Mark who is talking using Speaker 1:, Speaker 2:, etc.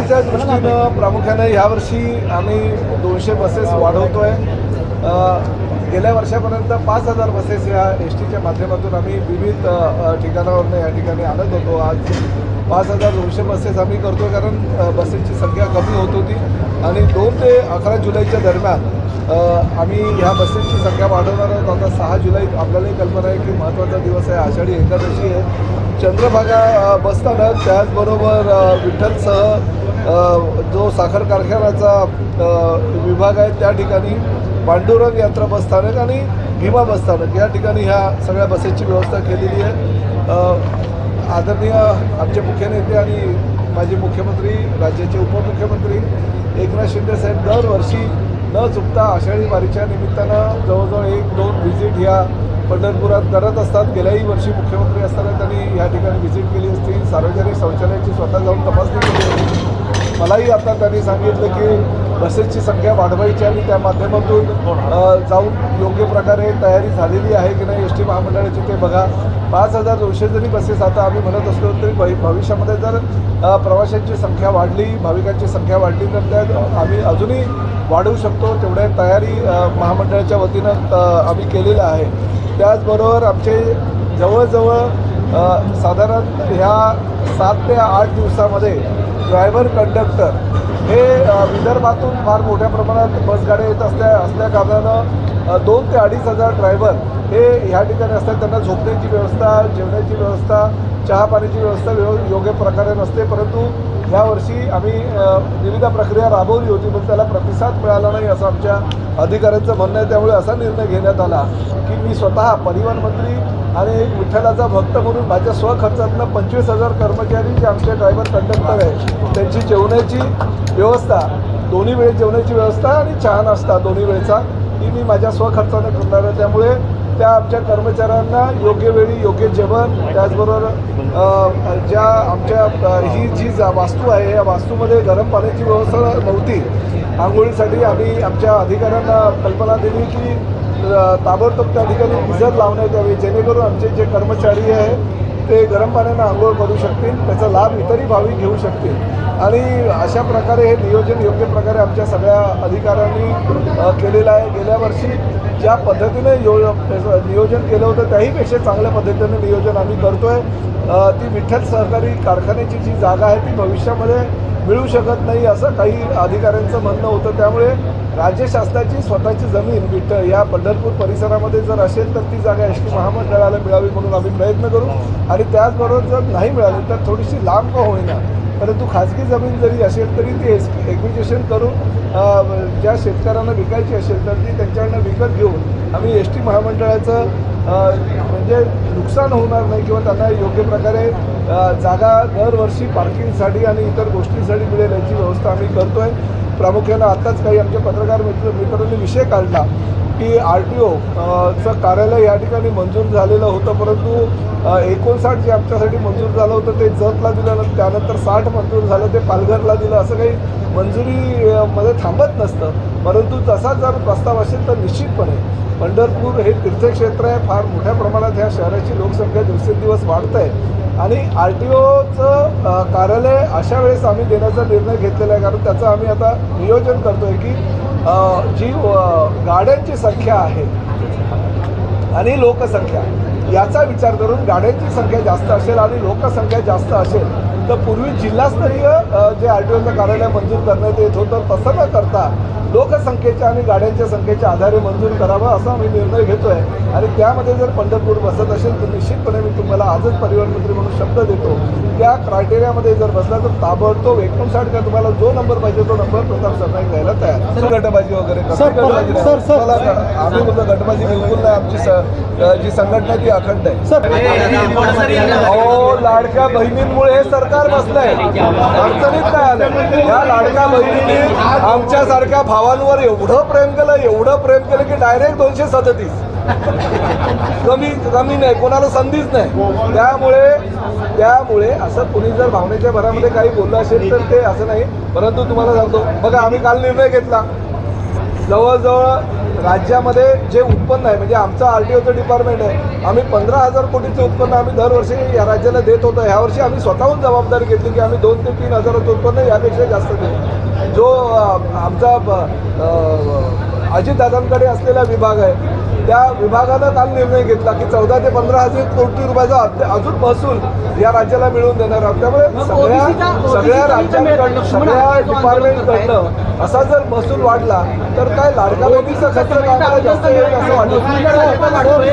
Speaker 1: महागाईच्या दृष्टीनं प्रामुख्यानं यावर्षी आम्ही दोनशे बसेस वाढवतो आहे गेल्या वर्षापर्यंत पाच हजार बसेस या एस टीच्या माध्यमातून आम्ही विविध ठिकाणावरनं या ठिकाणी आणत होतो. आज पाच हजार दोनशे बसेस आम्ही करतो कारण बसेसची संख्या कमी होत होती. आणि दोन ते अकरा जुलैच्या दरम्यान आम्ही ह्या बसेसची संख्या वाढवणार आहोत. आता सहा जुलै आपल्यालाही कल्पना आहे की महत्त्वाचा दिवस आहे. आषाढी एकादशी आहे. चंद्रभागा बसताना बसस्थानक त्याचबरोबर विठ्ठलसह जो साखर कारखान्याचा विभाग आहे त्या ठिकाणी पांडुरंग यात्रा बसस्थानक आणि भीमा बसस्थानक या ठिकाणी ह्या सगळ्या बसेसची व्यवस्था केलेली आहे. आदरणीय आमचे मुख्य नेते आणि माजी मुख्यमंत्री राज्याचे उपमुख्यमंत्री एकनाथ शिंदे साहेब दरवर्षी न चुकता आषाढी वारीच्या निमित्तानं जवळजवळ एक दोन व्हिजिट ह्या पंढरपुरात करत असतात. गेल्याही वर्षी मुख्यमंत्री असताना त्यांनी या ठिकाणी व्हिजिट केली असती. सार्वजनिक शौचालयाची स्वतः जाऊन तपासणी केली होती. मलाही आता त्यांनी सांगितलं की बसेसची संख्या वाढवायची आणि त्या माध्यमातून जाऊन योग्य प्रकारे तयारी झालेली आहे की नाही एस टी महामंडळाची ते बघा. पाच हजार दोनशे जरी बसेस आता आम्ही म्हणत असलो तरी भवि- भविष्यामध्ये जर प्रवाशांची संख्या वाढली भाविकांची संख्या वाढली तर त्या आम्ही अजूनही वाढवू शकतो. तेवढ्या तयारी महामंडळाच्या वतीनं आम्ही केलेलं आहे. त्याचबरोबर आमचे जवळजवळ साधारण ह्या सात ते आठ दिवसामध्ये ड्रायव्हर कंडक्टर हे विदर्भातून फार मोठ्या प्रमाणात बसगाड्या येत असल्या असल्या कारणानं दोन ते अडीच हजार ड्रायव्हर हे ह्या ठिकाणी असतात. त्यांना झोपण्याची व्यवस्था जेवण्याची व्यवस्था चहा पाण्याची व्यवस्था व्यव योग्य प्रकारे नसते परंतु यावर्षी आम्ही विविध प्रक्रिया राबवली होती पण त्याला प्रतिसाद मिळाला नाही असं आमच्या अधिकाऱ्यांचं म्हणणं आहे. त्यामुळे असा निर्णय घेण्यात आला की मी स्वतः परिवहन मंत्री आणि एक विठ्ठलाचा भक्त म्हणून माझ्या स्वखर्चातनं पंचवीस हजार कर्मचारी जे आमचे ड्रायव्हर कंडक्टर आहे त्यांची जेवणाची व्यवस्था दोन्ही वेळ जेवणाची व्यवस्था आणि चहा नाश्ता दोन्ही वेळेचा ती मी माझ्या स्वखर्चानं करणार आहे. त्यामुळे त्या आमच्या कर्मचाऱ्यांना योग्य वेळी योग्य जेवण त्याचबरोबर ज्या आमच्या ही जी जा वास्तू आहे या वास्तूमध्ये गरम पाण्याची व्यवस्था नव्हती. आंघोळीसाठी आम्ही आमच्या अधिकाऱ्यांना कल्पना दिली की ताबडतोब त्या ठिकाणी गिझर लावण्यात यावी जेणेकरून आमचे जे कर्मचारी आहे ते गरम पाण्यानं आंघोळ करू शकतील त्याचा लाभ इतरही भाविक घेऊ शकतील. आणि अशा प्रकारे हे नियोजन योग्य प्रकारे आमच्या सगळ्या अधिकाऱ्यांनी केलेलं आहे. गेल्या वर्षी ज्या पद्धतीने यो नियोजन केलं होतं त्याहीपेक्षा चांगल्या पद्धतीने नियोजन आम्ही करतो आहे ती विठ्ठल सहकारी कारखान्याची जी जागा आहे ती भविष्यामध्ये मिळू शकत नाही असं काही अधिकाऱ्यांचं म्हणणं होतं. त्यामुळे राज्य शासनाची स्वतःची जमीन विठ या पंढरपूर परिसरामध्ये जर असेल तर ती जागा एस टी महामंडळाला मिळावी म्हणून आम्ही प्रयत्न करू. आणि त्याचबरोबर जर नाही मिळाली तर थोडीशी लांब का होईना. परंतु खाजगी जमीन जरी असेल तरी ती एस एक्विजेशन करून ज्या शेतकऱ्यांना विकायची असेल तर ती त्यांच्याकडनं विकत घेऊन आम्ही एस टी महामंडळाचं म्हणजे नुकसान होणार नाही किंवा त्यांना योग्य प्रकारे जागा दरवर्षी पार्किंगसाठी आणि इतर गोष्टींसाठी मिळेल याची व्यवस्था आम्ही करतो आहे प्रामुख्यानं आत्ताच काही आमचे पत्रकार मित्र मित्रांनी विषय काढला. की आर टी ओचं कार्यालय या ठिकाणी मंजूर झालेलं होतं परंतु एकोणसाठ जे आमच्यासाठी मंजूर झालं होतं ते जतला दिलं त्यानंतर साठ मंजूर झालं ते पालघरला दिलं असं काही मंजुरी मध्ये थांबत नसतं. परंतु तसा जर प्रस्ताव असेल तर निश्चितपणे पंढरपूर हे तीर्थक्षेत्र आहे फार मोठ्या प्रमाणात ह्या शहराची लोकसंख्या दिवसेंदिवस वाढत आहे आणि आर टी ओचं कार्यालय अशा वेळेस आम्ही देण्याचा निर्णय घेतलेला आहे कारण त्याचं आम्ही आता नियोजन करतो आहे की जी गाड्यांची संख्या आहे आणि लोकसंख्या याचा विचार करून गाड्यांची संख्या जास्त असेल आणि लोकसंख्या जास्त असेल तर पूर्वी जिल्हास्तरीय जे आर टी ओचं कार्यालय मंजूर करण्यात येत होतं तसं न करता लोकसंख्येच्या आणि गाड्यांच्या संख्येच्या आधारे मंजूर करावं असा आम्ही निर्णय घेतो आहे आणि त्यामध्ये जर पंढरपूर बसत असेल तर निश्चितपणे मी तुम्हाला आजच परिवहन मंत्री म्हणून शब्द देतो. त्या क्रायटेरियामध्ये जर बसला तर ताबडतोब एकोणसाठ का तुम्हाला जो नंबर पाहिजे तो नंबर प्रताप सरनाईक द्यायला तयार गटबाजी वगैरे करतो. आम्ही बोलतो गटबाजी बिलकुल नाही. आमची जी संघटना आहे ती अखंड आहे.
Speaker 2: सर.
Speaker 1: अहो लाडक्या बहिणींमुळे हे सरकार बसलंय. अडचणीत काय आलं. या लाडक्या बहिणींनी आमच्यासारख्या भावांवर एवढं प्रेम केलं एवढं प्रेम केलं की डायरेक्ट दोनशे सदतीस. कमी कमी नाही कोणाला संधीच नाही. त्यामुळे त्यामुळे असं कुणी जर भावनेच्या भरामध्ये काही बोललं असेल तर ते असं नाही. परंतु तुम्हाला सांगतो बघा आम्ही काल निर्णय घेतला. जवळजवळ राज्यामध्ये जे उत्पन्न आहे म्हणजे आमचं आर टी ओचं डिपार्टमेंट आहे आम्ही पंधरा हजार कोटीचं उत्पन्न आम्ही दरवर्षी या राज्याला देत होतो. ह्यावर्षी आम्ही स्वतःहून जबाबदारी घेतली की आम्ही दोन ते तीन हजाराचं उत्पन्न यापेक्षा जास्त देऊ. जो आमचा अजितदादांकडे असलेला विभाग आहे त्या विभागानं काल निर्णय घेतला की चौदा ते पंधरा हजार कोटी रुपयाचा अजून महसूल या राज्याला मिळवून देणार आहोत. त्यामुळे सगळ्या सगळ्या राज्यांकडनं सगळ्या डिपार्टमेंटकडनं असा जर महसूल वाढला तर काय लाडका बहिणीचा खर्च कामाला जास्त येईल असं वाटत.